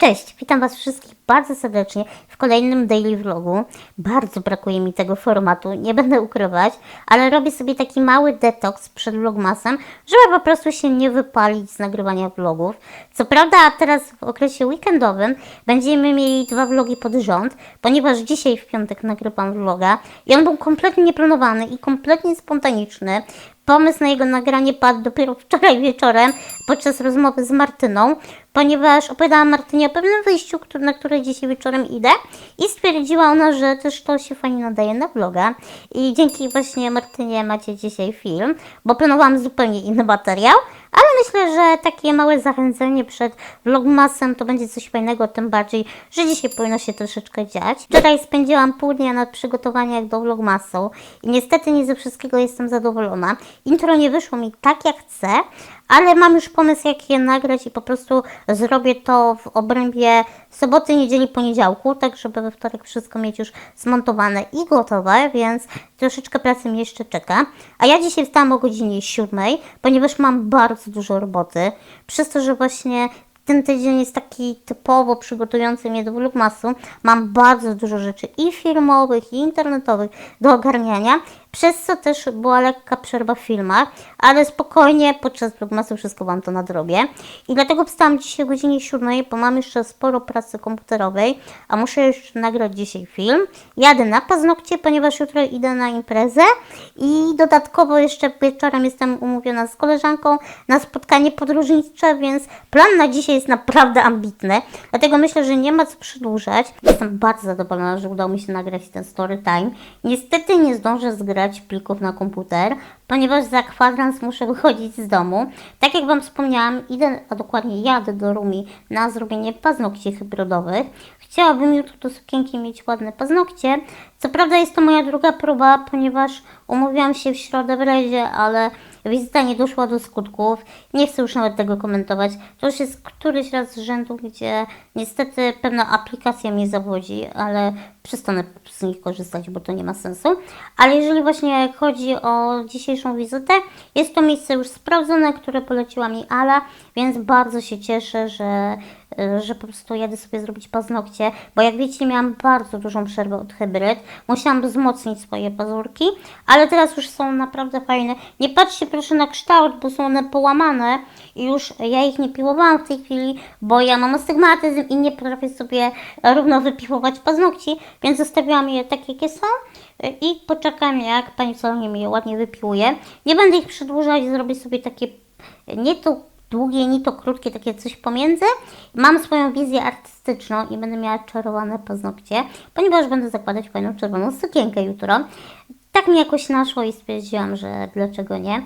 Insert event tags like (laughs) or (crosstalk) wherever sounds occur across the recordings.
Cześć, witam Was wszystkich bardzo serdecznie w kolejnym daily vlogu. Bardzo brakuje mi tego formatu, nie będę ukrywać, ale robię sobie taki mały detoks przed vlogmasem, żeby po prostu się nie wypalić z nagrywania vlogów. Co prawda teraz w okresie weekendowym będziemy mieli dwa vlogi pod rząd, ponieważ dzisiaj w piątek nagrywam vloga i on był kompletnie nieplanowany i kompletnie spontaniczny. Pomysł na jego nagranie padł dopiero wczoraj wieczorem podczas rozmowy z Martyną, ponieważ opowiadałam Martynie o pewnym wyjściu, na które dzisiaj wieczorem idę i stwierdziła ona, że też to się fajnie nadaje na vloga. I dzięki właśnie Martynie macie dzisiaj film, bo planowałam zupełnie inny materiał, ale myślę, że takie małe zachęcenie przed vlogmasem to będzie coś fajnego, tym bardziej, że dzisiaj powinno się troszeczkę dziać. Wczoraj spędziłam pół dnia na przygotowaniach do vlogmasu i niestety nie ze wszystkiego jestem zadowolona. Intro nie wyszło mi tak jak chcę, ale mam już pomysł jak je nagrać i po prostu zrobię to w obrębie soboty, niedzieli, poniedziałku, tak żeby we wtorek wszystko mieć już zmontowane i gotowe, więc troszeczkę pracy mnie jeszcze czeka. A ja dzisiaj wstałam o godzinie 7, ponieważ mam bardzo dużo roboty, przez to, że właśnie ten tydzień jest taki typowo przygotowujący mnie do vlogmasu. Mam bardzo dużo rzeczy i filmowych, i internetowych do ogarniania, przez co też była lekka przerwa w filmach, ale spokojnie podczas vlogmasu wszystko Wam to nadrobię. I dlatego wstałam dzisiaj o godzinie 7, bo mam jeszcze sporo pracy komputerowej, a muszę jeszcze nagrać dzisiaj film. Jadę na paznokcie, ponieważ jutro idę na imprezę i dodatkowo jeszcze wieczorem jestem umówiona z koleżanką na spotkanie podróżnicze, więc plan na dzisiaj jest naprawdę ambitny, dlatego myślę, że nie ma co przedłużać. Jestem bardzo zadowolona, że udało mi się nagrać ten story time. Niestety nie zdążę zgrać plików na komputer, ponieważ za kwadrans muszę wychodzić z domu. Tak jak Wam wspomniałam, idę, a dokładnie jadę do Rumi na zrobienie paznokci hybrydowych. Chciałabym jutro do sukienki mieć ładne paznokcie. Co prawda jest to moja druga próba, ponieważ umówiłam się w środę w Rezie, ale wizyta nie doszła do skutków. Nie chcę już nawet tego komentować. To już jest któryś raz z rzędu, gdzie niestety pewna aplikacja mnie zawodzi, ale przestanę z nich korzystać, bo to nie ma sensu. Ale jeżeli właśnie chodzi o dzisiejszą wizytę, jest to miejsce już sprawdzone, które poleciła mi Ala, więc bardzo się cieszę, że że po prostu jadę sobie zrobić paznokcie, bo jak wiecie miałam bardzo dużą przerwę od hybryd, musiałam wzmocnić swoje pazurki, ale teraz już są naprawdę fajne. Nie patrzcie proszę na kształt, bo są one połamane i już ja ich nie piłowałam w tej chwili, bo ja mam astygmatyzm i nie potrafię sobie równo wypiłować paznokci, więc zostawiłam je takie, jakie są y, i poczekam jak pani salonie mi je ładnie wypiłuje. Nie będę ich przedłużać, zrobię sobie takie nie to długie, nie to krótkie, takie coś pomiędzy. Mam swoją wizję artystyczną i będę miała czarowane paznokcie, ponieważ będę zakładać fajną czerwoną sukienkę jutro. Tak mi jakoś naszło i stwierdziłam, że dlaczego nie.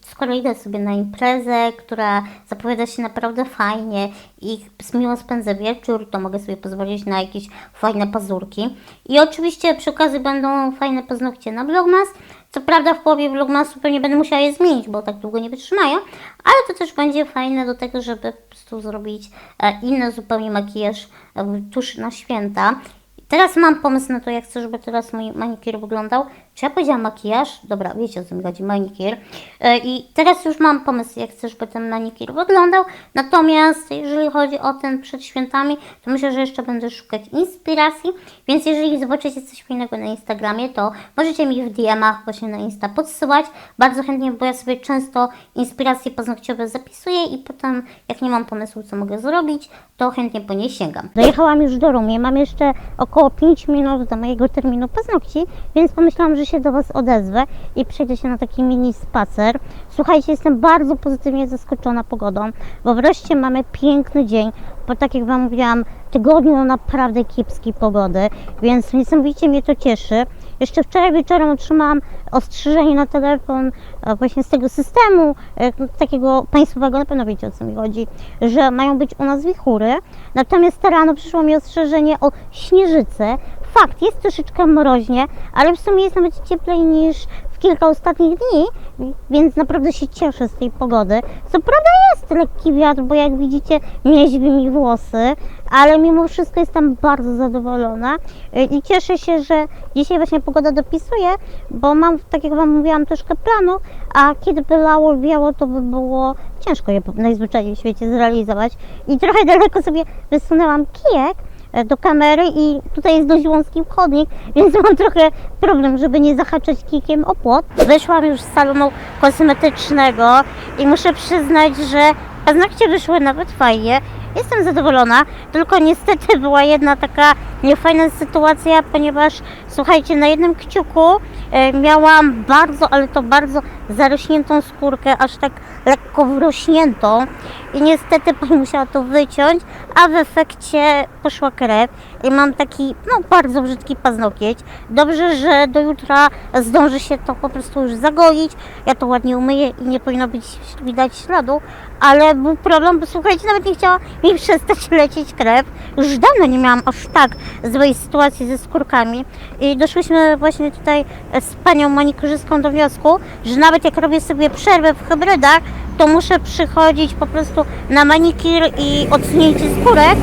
Skoro idę sobie na imprezę, która zapowiada się naprawdę fajnie i miło spędzę wieczór, to mogę sobie pozwolić na jakieś fajne pazurki. I oczywiście przy okazji będą fajne paznokcie na vlogmas. Co prawda w połowie vlogmasu pewnie będę musiała je zmienić, bo tak długo nie wytrzymają, ale to też będzie fajne do tego, żeby po prostu zrobić e, inny zupełnie makijaż e, tuż na święta. Teraz mam pomysł na to, jak chcę, żeby teraz mój manikir wyglądał. Czy ja powiedziałam makijaż? Dobra, wiecie o co mi chodzi, manikir. E, I teraz już mam pomysł, jak chcę, żeby ten manikir wyglądał. Natomiast jeżeli chodzi o ten przed świętami, to myślę, że jeszcze będę szukać inspiracji. Więc jeżeli zobaczycie coś fajnego na Instagramie, to możecie mi w DM-ach właśnie na Insta podsyłać. Bardzo chętnie, bo ja sobie często inspiracje paznokciowe zapisuję i potem, jak nie mam pomysłu, co mogę zrobić, to chętnie po nie sięgam. Dojechałam już do Rumie, mam jeszcze około 5 minut do mojego terminu paznokci, więc pomyślałam, że się do Was odezwę i przejdę się na taki mini spacer. Słuchajcie, jestem bardzo pozytywnie zaskoczona pogodą, bo wreszcie mamy piękny dzień, po tak jak Wam mówiłam, tygodniu naprawdę kiepskiej pogody, więc niesamowicie mnie to cieszy. Jeszcze wczoraj wieczorem otrzymałam ostrzeżenie na telefon e, właśnie z tego systemu e, takiego państwowego, na pewno wiecie o co mi chodzi, że mają być u nas wichury. Natomiast rano przyszło mi ostrzeżenie o śnieżycy. Fakt, jest troszeczkę mroźnie, ale w sumie jest nawet cieplej niż w kilka ostatnich dni, więc naprawdę się cieszę z tej pogody. Co prawda jest lekki wiatr, bo jak widzicie mieźwi mi włosy, ale mimo wszystko jestem bardzo zadowolona i cieszę się, że dzisiaj właśnie pogoda dopisuje, bo mam, tak jak Wam mówiłam, troszkę planu, a kiedy by lało, wiało, to by było ciężko je najzwyczajniej w świecie zrealizować. I trochę daleko sobie wysunęłam kijek, do kamery i tutaj jest dość wąski chodnik, (laughs) więc mam trochę problem, żeby nie zahaczać kijkiem o płot. Wyszłam już z salonu kosmetycznego i muszę przyznać, że paznokcie wyszły nawet fajnie. Jestem zadowolona, tylko niestety była jedna taka niefajna sytuacja, ponieważ słuchajcie, na jednym kciuku e, miałam bardzo, ale to bardzo zarośniętą skórkę, aż tak lekko wrośniętą i niestety (laughs) pani musiała to wyciąć, a w efekcie poszła krew i mam taki, no bardzo brzydki paznokieć. Dobrze, że do jutra zdąży się to po prostu już zagoić, ja to ładnie umyję i nie powinno być widać śladu, ale był problem, bo słuchajcie, nawet nie chciała mi przestać lecieć krew. Już dawno nie miałam aż tak złej sytuacji ze skórkami i doszłyśmy właśnie tutaj z panią manikurzystką do wniosku, że nawet jak robię sobie przerwę w hybrydach, to muszę przychodzić po prostu na manikir i odsunięcie skórek,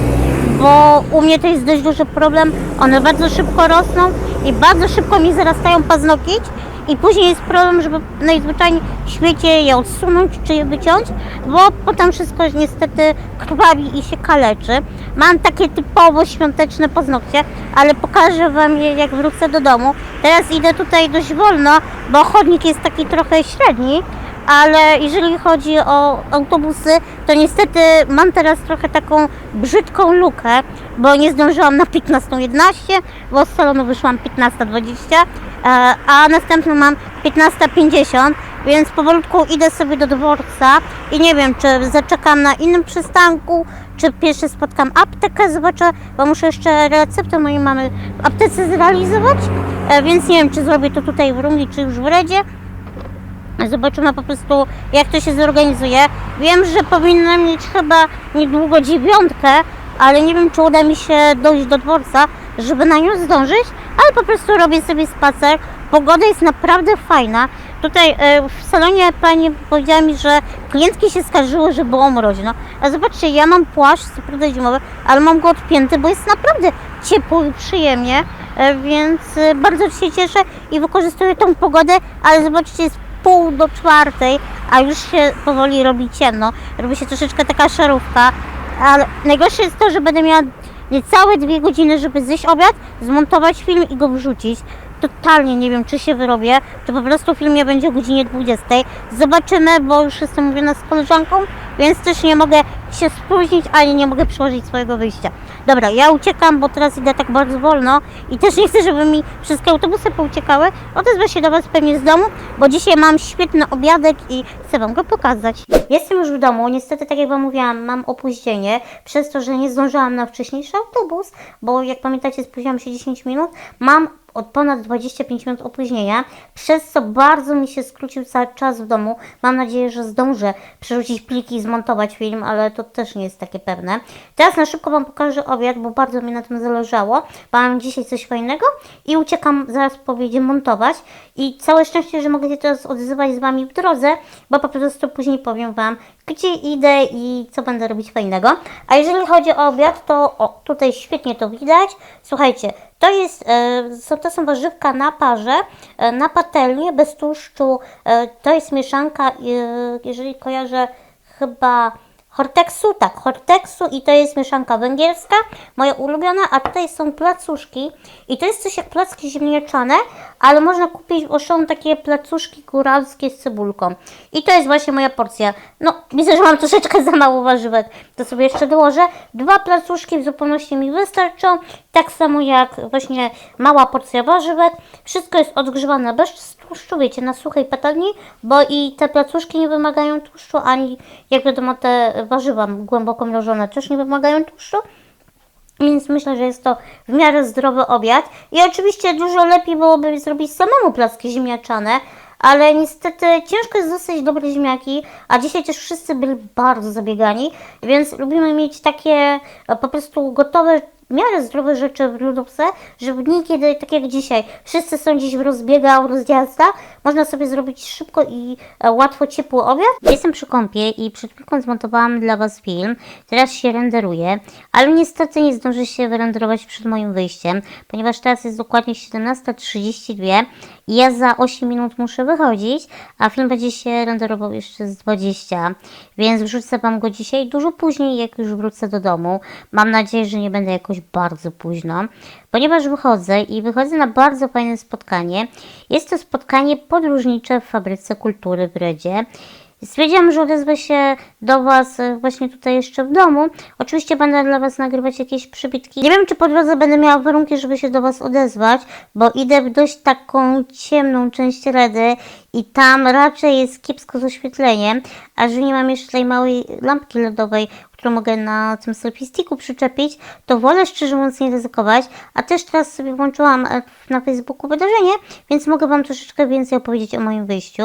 bo u mnie to jest dość duży problem. One bardzo szybko rosną i bardzo szybko mi zarastają paznokieć i później jest problem, żeby najzwyczajniej w świecie je odsunąć czy je wyciąć, bo potem wszystko niestety krwawi i się kaleczy. Mam takie typowo świąteczne paznokcie, ale pokażę Wam je jak wrócę do domu. Teraz idę tutaj dość wolno, bo chodnik jest taki trochę średni, ale jeżeli chodzi o autobusy, to niestety mam teraz trochę taką brzydką lukę, bo nie zdążyłam na 15.11, bo z salonu wyszłam 15.20, e, a następną mam 15.50, więc powolutku idę sobie do dworca i nie wiem, czy zaczekam na innym przystanku, czy pierwszy spotkam aptekę, zobaczę, bo muszę jeszcze receptę mojej mamy w aptece zrealizować, e, więc nie wiem, czy zrobię to tutaj w Rumli, czy już w Redzie. Zobaczymy po prostu, jak to się zorganizuje. Wiem, że powinnam mieć chyba niedługo dziewiątkę, ale nie wiem, czy uda mi się dojść do dworca, żeby na nią zdążyć, ale po prostu robię sobie spacer. Pogoda jest naprawdę fajna. Tutaj e, w salonie pani powiedziała mi, że klientki się skarżyły, że było mroźno. A zobaczcie, ja mam płaszcz, co prawda zimowy, ale mam go odpięty, bo jest naprawdę ciepło i przyjemnie, e, więc e, bardzo się cieszę i wykorzystuję tą pogodę, ale zobaczcie, jest pół do czwartej, a już się powoli robi ciemno. Robi się troszeczkę taka szarówka, ale najgorsze jest to, że będę miała niecałe dwie godziny, żeby zjeść obiad, zmontować film i go wrzucić. Totalnie nie wiem, czy się wyrobię, czy po prostu film nie będzie o godzinie 20. Zobaczymy, bo już jestem mówiona z koleżanką, więc też nie mogę się spóźnić, ani nie mogę przyłożyć swojego wyjścia. Dobra, ja uciekam, bo teraz idę tak bardzo wolno i też nie chcę, żeby mi wszystkie autobusy pouciekały. Odezwę się do Was pewnie z domu, bo dzisiaj mam świetny obiadek i chcę Wam go pokazać. Jestem już w domu, niestety tak jak Wam mówiłam, mam opóźnienie przez to, że nie zdążyłam na wcześniejszy autobus, bo jak pamiętacie spóźniłam się 10 minut. Mam od ponad 25 minut opóźnienia, przez co bardzo mi się skrócił cały czas w domu. Mam nadzieję, że zdążę przerzucić pliki i zmontować film, ale to też nie jest takie pewne. Teraz na szybko Wam pokażę obiad, bo bardzo mi na tym zależało. Mam dzisiaj coś fajnego i uciekam zaraz po montować. I całe szczęście, że mogę się teraz odzywać z Wami w drodze, bo po prostu później powiem Wam, gdzie idę i co będę robić fajnego. A jeżeli chodzi o obiad, to o, tutaj świetnie to widać. Słuchajcie, to jest, e, to są warzywka na parze, e, na patelnię, bez tłuszczu. E, To jest mieszanka, jeżeli kojarzę, chyba Horteksu, tak, Horteksu i to jest mieszanka węgierska, moja ulubiona, a tutaj są placuszki i to jest coś jak placki ziemniaczane, ale można kupić w takie placuszki góralskie z cebulką. I to jest właśnie moja porcja. No, widzę, że mam troszeczkę za mało warzywek, to sobie jeszcze dołożę. Dwa placuszki w zupełności mi wystarczą, tak samo jak właśnie mała porcja warzywek. Wszystko jest odgrzewane bez tłuszczu, wiecie, na suchej patelni, bo i te placuszki nie wymagają tłuszczu, ani jak wiadomo te warzywa głęboko mrożone też nie wymagają tłuszczu. Więc myślę, że jest to w miarę zdrowy obiad. I oczywiście dużo lepiej byłoby zrobić samemu placki ziemniaczane, ale niestety ciężko jest dostać dobre ziemniaki, a dzisiaj też wszyscy byli bardzo zabiegani, więc lubimy mieć takie e, po prostu gotowe w miarę zdrowe rzeczy w lodówce, żeby dni, kiedy, tak jak dzisiaj, wszyscy są gdzieś w rozbiegach, w rozjazdach, można sobie zrobić szybko i e, łatwo ciepły obiad. Jestem przy kąpie i przed chwilką zmontowałam dla Was film, teraz się renderuje, ale niestety nie zdąży się wyrenderować przed moim wyjściem, ponieważ teraz jest dokładnie 17.32 i ja za 8 minut muszę wychodzić, a film będzie się renderował jeszcze z 20, więc wrzucę Wam go dzisiaj dużo później, jak już wrócę do domu. Mam nadzieję, że nie będę jakoś bardzo późno, ponieważ wychodzę i wychodzę na bardzo fajne spotkanie. Jest to spotkanie podróżnicze w Fabryce Kultury w Redzie. Stwierdziłam, że odezwę się do Was właśnie tutaj jeszcze w domu. Oczywiście będę dla Was nagrywać jakieś przybitki. Nie wiem, czy po drodze będę miała warunki, żeby się do Was odezwać, bo idę w dość taką ciemną część Redy i tam raczej jest kiepsko z oświetleniem, a że nie mam jeszcze tej małej lampki LEDowej, którą mogę na tym selfie przyczepić, to wolę szczerze mówiąc nie ryzykować, a też teraz sobie włączyłam e, na Facebooku wydarzenie, więc mogę Wam troszeczkę więcej opowiedzieć o moim wyjściu.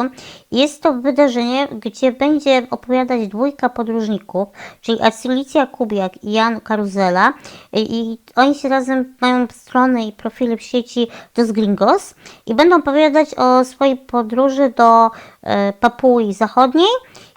Jest to wydarzenie, gdzie będzie opowiadać dwójka podróżników, czyli Asylicja Kubiak i Jan Karuzela. I, i oni się razem mają strony i profile w sieci Dos Gringos i będą opowiadać o swojej podróży do e, Papui Zachodniej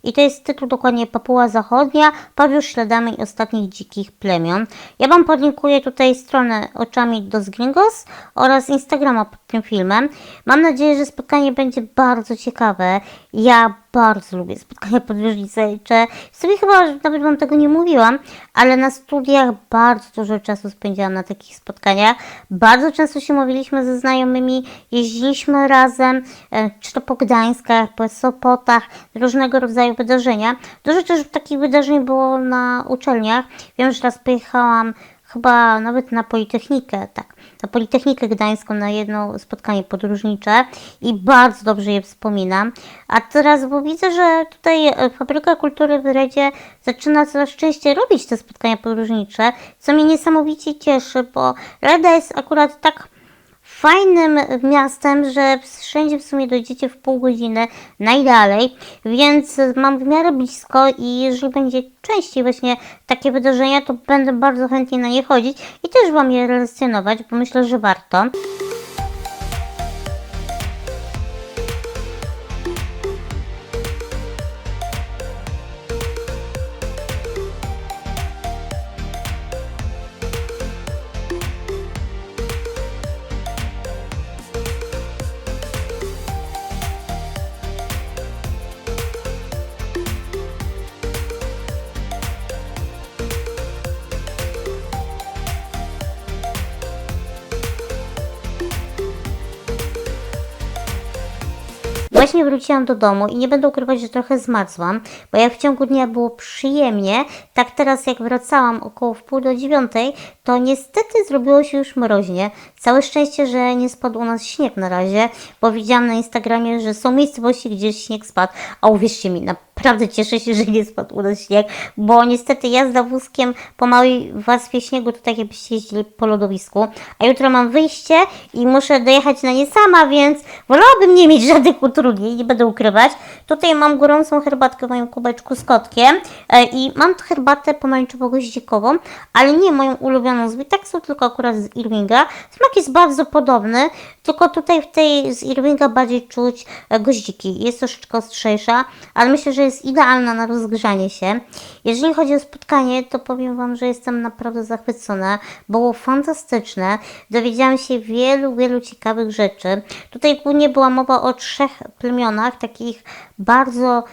i to jest tytuł dokładnie Papua Zachodnia, podróż śladami ostatnich dzikich plemion. Ja Wam podlinkuję tutaj stronę oczami dos Gringos oraz Instagrama pod tym filmem. Mam nadzieję, że spotkanie będzie bardzo ciekawe. Ja bardzo lubię spotkania podróżnicze. Sobie chyba nawet Wam tego nie mówiłam, ale na studiach bardzo dużo czasu spędziłam na takich spotkaniach. Bardzo często się mówiliśmy ze znajomymi, jeździliśmy razem, e, czy to po Gdańskach, po Sopotach, różnego rodzaju wydarzenia. Dużo też takich wydarzeń było na uczelniach. Wiem, że raz pojechałam chyba nawet na Politechnikę, tak, na Politechnikę Gdańską na jedno spotkanie podróżnicze i bardzo dobrze je wspominam. A teraz, bo widzę, że tutaj e, Fabryka Kultury w Redzie zaczyna coraz częściej robić te spotkania podróżnicze, co mnie niesamowicie cieszy, bo Reda jest akurat tak fajnym miastem, że wszędzie w sumie dojdziecie w pół godziny najdalej, więc mam w miarę blisko i jeżeli będzie częściej właśnie takie wydarzenia, to będę bardzo chętnie na nie chodzić i też Wam je relacjonować, bo myślę, że warto. Właśnie wróciłam do domu i nie będę ukrywać, że trochę zmarzłam, bo jak w ciągu dnia było przyjemnie, tak teraz jak wracałam około w pół do dziewiątej, to niestety zrobiło się już mroźnie. Całe szczęście, że nie spadł u nas śnieg na razie, bo widziałam na Instagramie, że są miejscowości, gdzie śnieg spadł, a uwierzcie mi, naprawdę cieszę się, że nie spadł u nas śnieg, bo niestety jazda wózkiem po małej warstwie śniegu to tak jakbyście jeździli po lodowisku, a jutro mam wyjście i muszę dojechać na nie sama, więc wolałabym nie mieć żadnych utrudnień, nie będę ukrywać. Tutaj mam gorącą herbatkę w moim kubeczku z kotkiem e, i mam herbatę pomarańczowo-goździkową, ale nie moją ulubioną z Witexu, tylko akurat z Irvinga. Smak jest bardzo podobny, tylko tutaj w tej z Irvinga bardziej czuć e, goździki. Jest troszeczkę ostrzejsza, ale myślę, że jest idealna na rozgrzanie się. Jeżeli chodzi o spotkanie, to powiem Wam, że jestem naprawdę zachwycona. Było fantastyczne. Dowiedziałam się wielu, wielu ciekawych rzeczy. Tutaj głównie była mowa o trzech plemionach, takich bardzo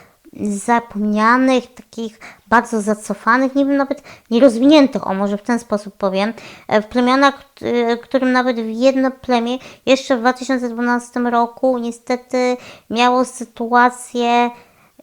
zapomnianych, takich bardzo zacofanych, nie wiem, nawet nierozwiniętych, o może w ten sposób powiem, e, w plemionach, kt- którym nawet w jedno plemię jeszcze w 2012 roku niestety miało sytuację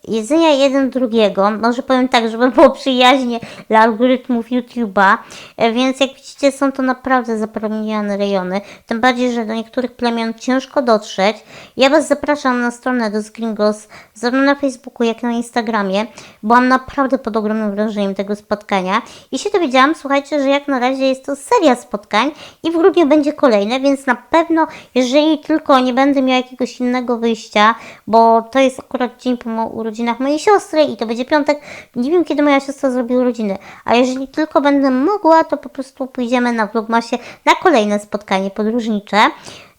jedzenia jeden drugiego, może powiem tak, żeby było przyjaźnie dla algorytmów YouTube'a, e, więc jak widzicie są to naprawdę zaprominione rejony, tym bardziej, że do niektórych plemion ciężko dotrzeć. Ja Was zapraszam na stronę do Gringos, zarówno na Facebooku, jak i na Instagramie. Byłam naprawdę pod ogromnym wrażeniem tego spotkania i się dowiedziałam, słuchajcie, że jak na razie jest to seria spotkań i w grudniu będzie kolejne, więc na pewno, jeżeli tylko nie będę miała jakiegoś innego wyjścia, bo to jest akurat dzień po mo- urodzinach mojej siostry i to będzie piątek. Nie wiem, kiedy moja siostra zrobi urodziny, a jeżeli tylko będę mogła, to po prostu pójdziemy na Vlogmasie na kolejne spotkanie podróżnicze.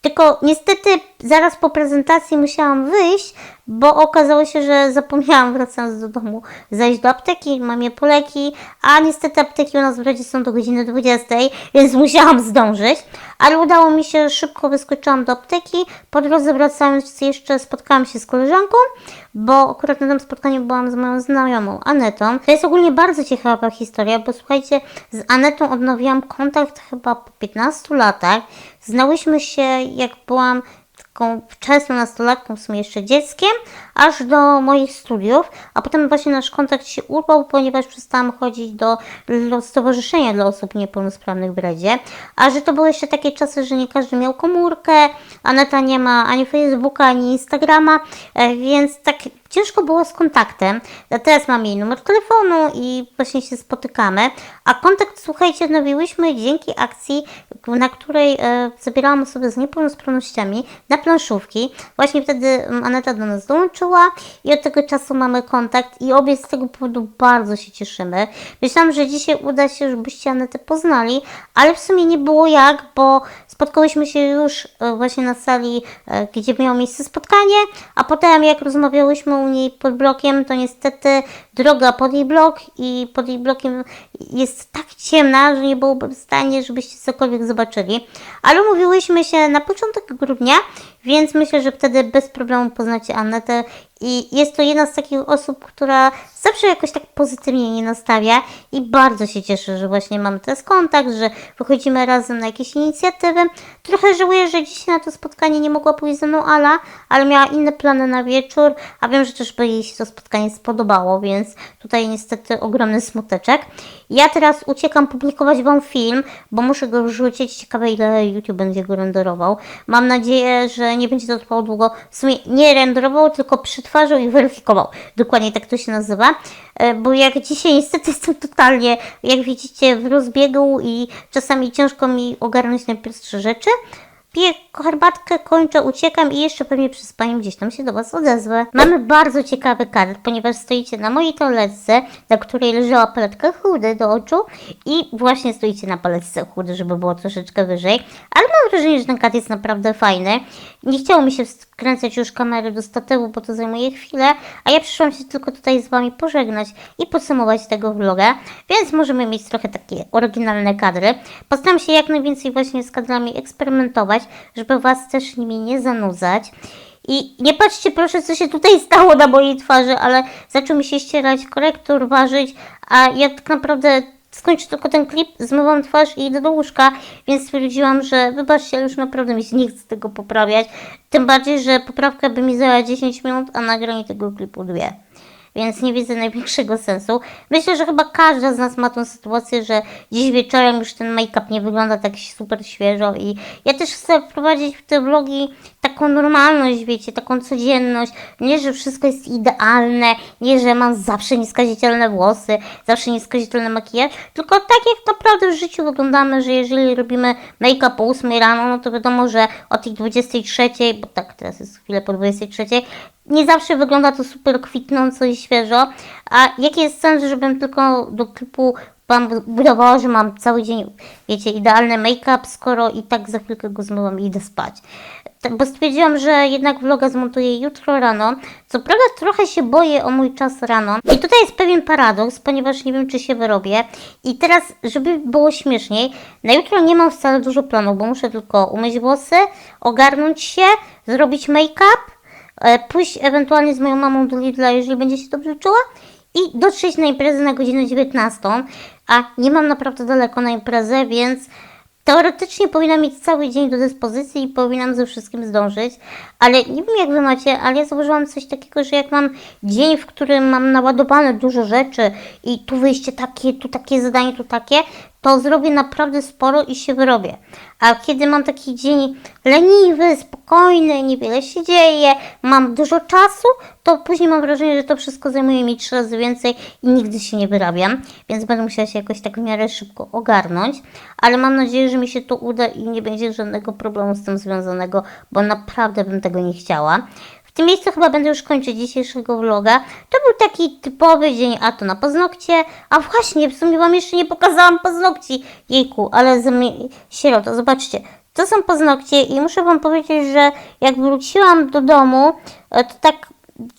Tylko niestety zaraz po prezentacji musiałam wyjść, bo okazało się, że zapomniałam wracając do domu zajść do apteki, mam je po leki, a niestety apteki u nas w Radzie są do godziny 20, więc musiałam zdążyć, ale udało mi się, szybko wyskoczyłam do apteki, po drodze wracając jeszcze spotkałam się z koleżanką, bo akurat na tym spotkaniu byłam z moją znajomą Anetą. To jest ogólnie bardzo ciekawa historia, bo słuchajcie, z Anetą odnowiłam kontakt chyba po 15 latach. Znałyśmy się jak byłam taką wczesną nastolatką, w sumie jeszcze dzieckiem, aż do moich studiów, a potem właśnie nasz kontakt się urwał, ponieważ przestałam chodzić do, Stowarzyszenia dla Osób Niepełnosprawnych w Radzie, a że to były jeszcze takie czasy, że nie każdy miał komórkę, Aneta nie ma ani Facebooka, ani Instagrama, e, więc tak ciężko było z kontaktem. Teraz mam jej numer telefonu i właśnie się spotykamy. A kontakt, słuchajcie, odnowiłyśmy dzięki akcji, na której e, zabierałam osoby z niepełnosprawnościami na planszówki. Właśnie wtedy Aneta do nas dołączyła i od tego czasu mamy kontakt i obie z tego powodu bardzo się cieszymy. Myślałam, że dzisiaj uda się, żebyście Anetę poznali, ale w sumie nie było jak, bo spotkałyśmy się już e, właśnie na sali, e, gdzie miało miejsce spotkanie, a potem jak rozmawiałyśmy u niej pod blokiem, to niestety droga pod jej blok i pod jej blokiem jest tak ciemna, że nie byłoby w stanie, żebyście cokolwiek zobaczyli. Ale umówiłyśmy się na początek grudnia, więc myślę, że wtedy bez problemu poznacie Annetę i jest to jedna z takich osób, która zawsze jakoś tak pozytywnie nie nastawia i bardzo się cieszę, że właśnie mamy teraz kontakt, że wychodzimy razem na jakieś inicjatywy. Trochę żałuję, że dzisiaj na to spotkanie nie mogła pójść ze mną Ala, ale miała inne plany na wieczór, a wiem, że też by jej się to spotkanie spodobało, więc tutaj niestety ogromny smuteczek. Ja teraz uciekam publikować Wam film, bo muszę go wrzucić. Ciekawe ile YouTube będzie go renderował. Mam nadzieję, że nie będzie to trwało długo. W sumie nie renderował, tylko przetwarzał i weryfikował. Dokładnie tak to się nazywa. E, Bo jak dzisiaj niestety jestem totalnie, jak widzicie, w rozbiegu i czasami ciężko mi ogarnąć najprostsze rzeczy. Piję herbatkę, kończę, uciekam i jeszcze pewnie przez panią gdzieś tam się do Was odezwę. Mamy bardzo ciekawy kadr, ponieważ stoicie na mojej toaletce, na której leżała paletka chudy do oczu i właśnie stoicie na paletce chudy, żeby było troszeczkę wyżej. Ale mam wrażenie, że ten kadr jest naprawdę fajny. Nie chciało mi się wkręcać już kamery do statywu, bo to zajmuje chwilę, a ja przyszłam się tylko tutaj z Wami pożegnać i podsumować tego vloga, więc możemy mieć trochę takie oryginalne kadry. Postaram się jak najwięcej właśnie z kadrami eksperymentować, żeby Was też nimi nie zanudzać. I nie patrzcie proszę, co się tutaj stało na mojej twarzy, ale zaczął mi się ścierać korektor, ważyć, a ja tak naprawdę skończę tylko ten klip, zmywam twarz i idę do łóżka, więc stwierdziłam, że wybaczcie, już naprawdę mi się nie chce tego poprawiać. Tym bardziej, że poprawka by mi zajęła 10 minut, a nagranie tego klipu dwie więc nie widzę największego sensu. Myślę, że chyba każda z nas ma tą sytuację, że dziś wieczorem już ten make-up nie wygląda tak super świeżo i ja też chcę wprowadzić w te vlogi taką normalność, wiecie, taką codzienność. Nie, że wszystko jest idealne, nie, że mam zawsze nieskazitelne włosy, zawsze nieskazitelny makijaż, tylko tak jak naprawdę w życiu wyglądamy, że jeżeli robimy make-up o 8 rano, no to wiadomo, że o tej 23, bo tak teraz jest chwilę po 23, nie zawsze wygląda to super kwitnąco i świeżo. A jaki jest sens, żebym tylko do klipu Wam budowała, że mam cały dzień, wiecie, idealny make-up, skoro i tak za chwilkę go zmyłam i idę spać. Tak, bo stwierdziłam, że jednak vloga zmontuję jutro rano. Co prawda trochę się boję o mój czas rano. I tutaj jest pewien paradoks, ponieważ nie wiem, czy się wyrobię. I teraz, żeby było śmieszniej, na jutro nie mam wcale dużo planów, bo muszę tylko umyć włosy, ogarnąć się, zrobić make-up, pójść ewentualnie z moją mamą do Lidla, jeżeli będzie się dobrze czuła i dotrzeć na imprezę na godzinę 19, a nie mam naprawdę daleko na imprezę, więc teoretycznie powinnam mieć cały dzień do dyspozycji i powinnam ze wszystkim zdążyć, ale nie wiem jak wy macie, ale ja zauważyłam coś takiego, że jak mam dzień, w którym mam naładowane dużo rzeczy i tu wyjście takie, tu takie zadanie, tu takie, to zrobię naprawdę sporo i się wyrobię. A kiedy mam taki dzień leniwy, spokojny, niewiele się dzieje, mam dużo czasu, to później mam wrażenie, że to wszystko zajmuje mi trzy razy więcej i nigdy się nie wyrabiam, więc będę musiała się jakoś tak w miarę szybko ogarnąć, ale mam nadzieję, że mi się to uda i nie będzie żadnego problemu z tym związanego, bo naprawdę bym tego nie chciała. W tym miejscu chyba będę już kończyć dzisiejszego vloga. To był taki typowy dzień, a to na paznokcie. A właśnie, w sumie Wam jeszcze nie pokazałam paznokci. Jejku, ale sierota, zobaczcie. To są paznokcie i muszę Wam powiedzieć, że jak wróciłam do domu, e, to tak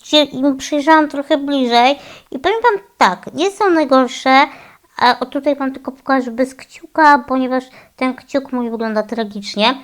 się im przyjrzałam trochę bliżej i powiem Wam tak, nie są najgorsze, a tutaj Wam tylko pokażę bez kciuka, ponieważ ten kciuk mój wygląda tragicznie.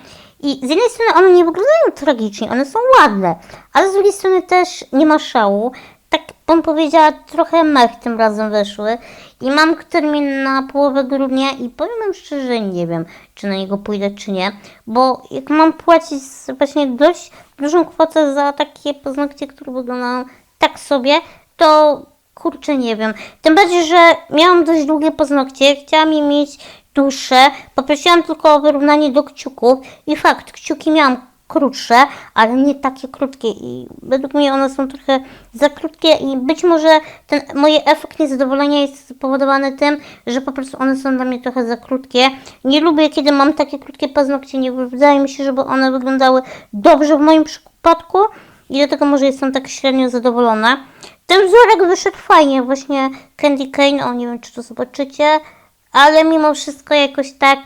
I z jednej strony one nie wyglądają tragicznie, one są ładne, ale z drugiej strony też nie ma szału. Tak bym powiedziała, trochę mech tym razem weszły. I mam termin na połowę grudnia i powiem wam szczerze, nie wiem, czy na niego pójdę, czy nie. Bo jak mam płacić właśnie dość dużą kwotę za takie paznokcie, które wyglądają tak sobie, to kurczę, nie wiem. Tym bardziej, że miałam dość długie paznokcie, chciałam je mieć dłuższe. Poprosiłam tylko o wyrównanie do kciuków i fakt, kciuki miałam krótsze, ale nie takie krótkie i według mnie one są trochę za krótkie i być może ten mój efekt niezadowolenia jest spowodowany tym, że po prostu one są dla mnie trochę za krótkie. Nie lubię, kiedy mam takie krótkie paznokcie, nie wydaje mi się, żeby one wyglądały dobrze w moim przypadku i dlatego może jestem tak średnio zadowolona. Ten wzorek wyszedł fajnie, właśnie Candy Cane, o nie wiem czy to zobaczycie, ale mimo wszystko jakoś tak,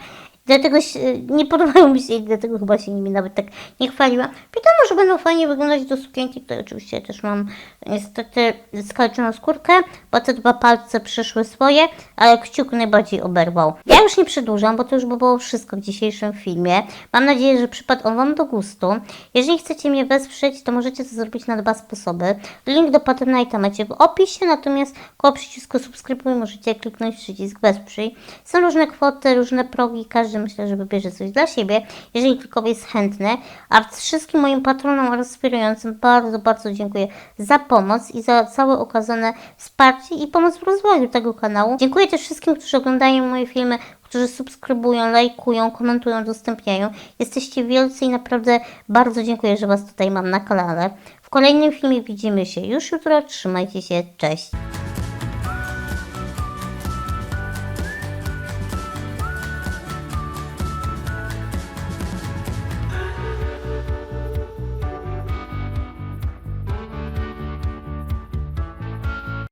dlatego się, nie podobają mi się i dlatego chyba się nimi nawet tak nie chwaliłam. Wiadomo, że będą fajnie wyglądać do sukienki, tutaj oczywiście też mam niestety skalczoną skórkę, bo te dwa palce przyszły swoje, ale kciuk najbardziej oberwał. Ja już nie przedłużam, bo to już by było wszystko w dzisiejszym filmie. Mam nadzieję, że przypadł on Wam do gustu. Jeżeli chcecie mnie wesprzeć, to możecie to zrobić na dwa sposoby. Link do Patronite'a macie w opisie, natomiast koło przycisku subskrybuj możecie kliknąć przycisk wesprzyj. Są różne kwoty, różne progi, każdy myślę, że wybierze coś dla siebie, jeżeli tylko jest chętny. A wszystkim moim patronom oraz wspierającym bardzo, bardzo dziękuję za pomoc i za całe okazane wsparcie i pomoc w rozwoju tego kanału. Dziękuję też wszystkim, którzy oglądają moje filmy, którzy subskrybują, lajkują, komentują, udostępniają. Jesteście wielcy i naprawdę bardzo dziękuję, że Was tutaj mam na kanale. W kolejnym filmie widzimy się już jutro. Trzymajcie się, cześć!